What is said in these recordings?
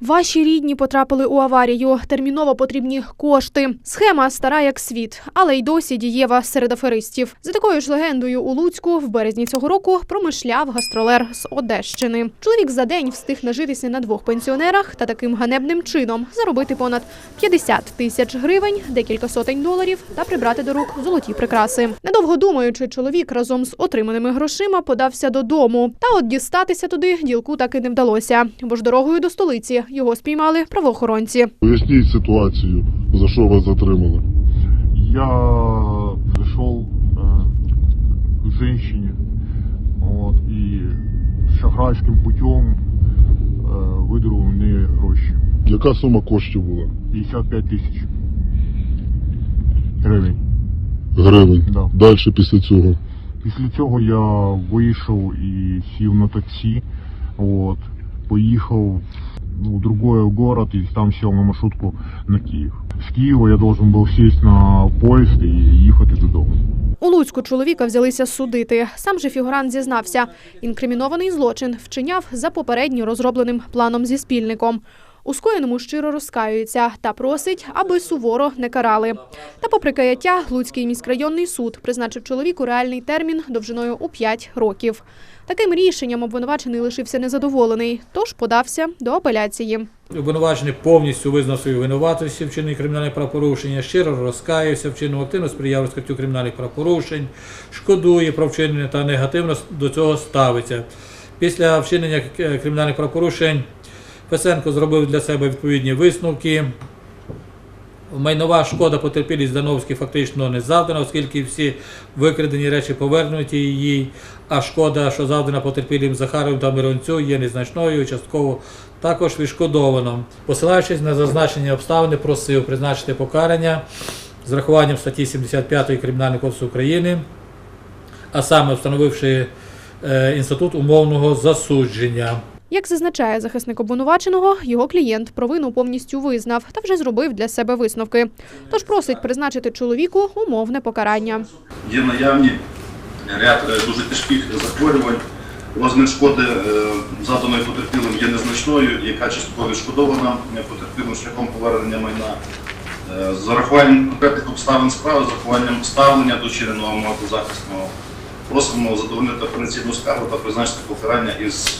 Ваші рідні потрапили у аварію. Терміново потрібні кошти. Схема стара як світ, але й досі дієва серед аферистів. За такою ж легендою у Луцьку в березні цього року промишляв гастролер з Одещини. Чоловік за день встиг нажитися на двох пенсіонерах та таким ганебним чином заробити понад 50 тисяч гривень, декілька сотень доларів та прибрати до рук золоті прикраси. Недовго думаючи, чоловік разом з отриманими грошима подався додому. Та от дістатися туди ділку так і не вдалося, бо ж дорогою до столиці його спіймали правоохоронці. Поясніть ситуацію, за що вас затримали. Я пришел э, к женщине и шахрайським путем э, видеру у неї гроші. Яка сума коштів була? 55 тисяч гривень. Гривень. Да. Далі після цього. Після цього я вийшов і сів на таксі, от, поїхав ну, другой город и там сел на маршрутку на Київ. З Києва я должен був сесть на поїзд і їхати додому. У Луцьку чоловіка взялися судити. Сам же фігурант зізнався, інкримінований злочин вчиняв за попередньо розробленим планом зі спільником. У скоєному щиро розкаюється та просить, аби суворо не карали. Та попри каяття, Луцький міськрайонний суд призначив чоловіку реальний термін довжиною у 5 років. Таким рішенням обвинувачений лишився незадоволений, тож подався до апеляції. Обвинувачений повністю визнав свою винуватість в вчиненні кримінальних правопорушень, щиро розкаявся, вчинив активно сприяв розкриттю кримінальних правопорушень, шкодує про вчинення та негативно до цього ставиться. Після вчинення е, кримінальних правопорушень Фесенко зробив для себе відповідні висновки. Майнова шкода потерпілій Здановській фактично не завдана, оскільки всі викрадені речі повернуті їй, а шкода, що завдана потерпілим Захаровим та Миронцю, є незначною, і частково також відшкодовано. Посилаючись на зазначені обставини, просив призначити покарання з рахуванням статті 75 Кримінального кодексу України, а саме встановивши е, інститут умовного засудження. Як зазначає захисник обвинуваченого, його клієнт провину повністю визнав та вже зробив для себе висновки. Тож просить призначити чоловіку умовне покарання. Є наявні ряд е, дуже тяжких захворювань. Розмір шкоди е, заданої потерпілим є незначною, яка частково відшкодована потерпілим шляхом повернення майна. Е, З зарахуванням конкретних обставин справи, з зарахуванням ставлення до чиненого мову захисного, просимо задовольнити апеляційну скаргу та призначити покарання із,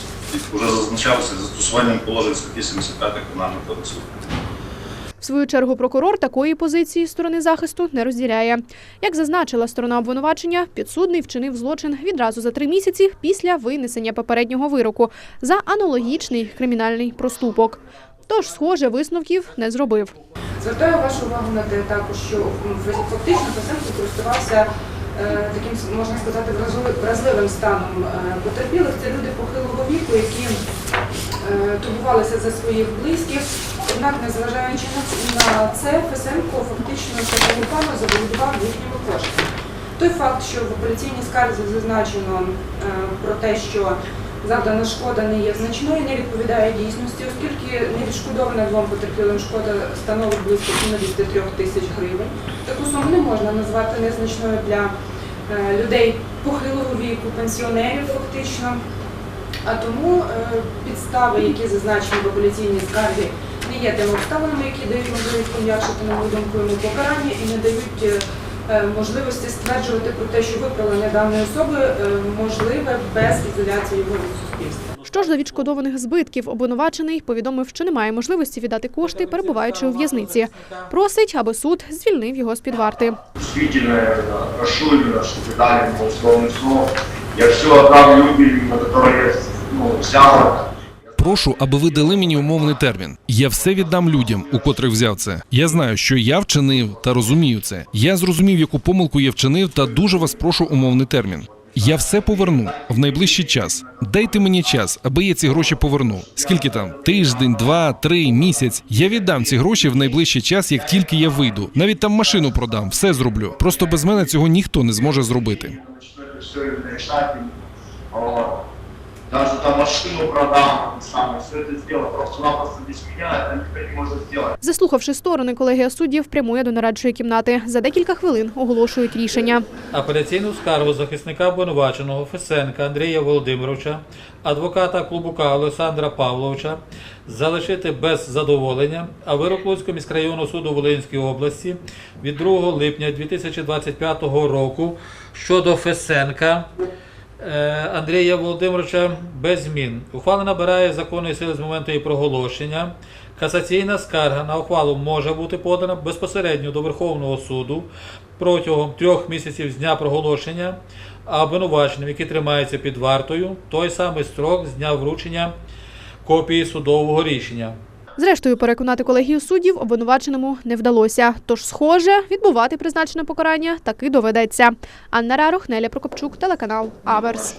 вже зазначалося, застосуванням положень статті 75 Кримінального кодексу. В свою чергу прокурор такої позиції сторони захисту не розділяє. Як зазначила сторона обвинувачення, підсудний вчинив злочин відразу за три місяці після винесення попереднього вироку за аналогічний кримінальний проступок. Тож, схоже, висновків не зробив. Звертаю вашу увагу на те також, що фактично Пасенко користувався таким, можна сказати, вразли- вразливим станом е, потерпілих. Це люди похилого віку, які е, турбувалися за своїх близьких. Однак, незважаючи на- це, Фесенко фактично такому плану заволодував їхніми коштами. Той факт, що в апеляційній скарзі зазначено е, про те, що завдана шкода не є значною, не відповідає дійсності, оскільки не відшкодована двом потерпілим шкода становить близько 73 тисяч гривень. Таку суму не можна назвати незначною для е, людей похилого віку, пенсіонерів фактично. А тому е, підстави, які зазначені в апеляційній скаргі, не є тими обставинами, які дають можливість пом'якшити, на мою думку, йому покарання і не дають е, можливості стверджувати про те, що виправлення даної особи е, можливе без ізоляції його від суспільства. Що ж до відшкодованих збитків, обвинувачений повідомив, що немає можливості віддати кошти, перебуваючи у в'язниці. Просить, аби суд звільнив його з під варти. действительно прошу именно, чтобы дали мне условный срок. Я все отдам людям, на которые ну, взял. Прошу, аби ви дали мені умовний термін. Я все віддам людям, у котрих взяв це. Я знаю, що я вчинив та розумію це. Я зрозумів, яку помилку я вчинив, та дуже вас прошу умовний термін. Я все поверну в найближчий час. Дайте мені час, аби я ці гроші повернув. Скільки там? Тиждень, два, три, місяць. Я віддам ці гроші в найближчий час, як тільки я вийду. Навіть там машину продам, все зроблю. Просто без мене цього ніхто не зможе зробити. Даже там машину продам, самое, все это сделать. Просто-напросто без меня это никто не может сделать. Заслухавши сторони, колегія суддів прямує до нарадчої кімнати. За декілька хвилин оголошують рішення. Апеляційну скаргу захисника обвинуваченого Фесенка Андрія Володимировича, адвоката Клубука Олександра Павловича залишити без задоволення, а вирок Луцького міськрайонного суду Волинської області від 2 липня 2025 року щодо Фесенка Андрія Володимировича без змін. Ухвала набирає законної сили з моменту її проголошення. Касаційна скарга на ухвалу може бути подана безпосередньо до Верховного суду протягом трьох місяців з дня проголошення, а обвинуваченим, який тримається під вартою, той самий строк з дня вручення копії судового рішення. Зрештою, переконати колегію суддів обвинуваченому не вдалося. Тож, схоже, відбувати призначене покарання таки доведеться. Анна Рарох, Неля Прокопчук, телеканал Аверс.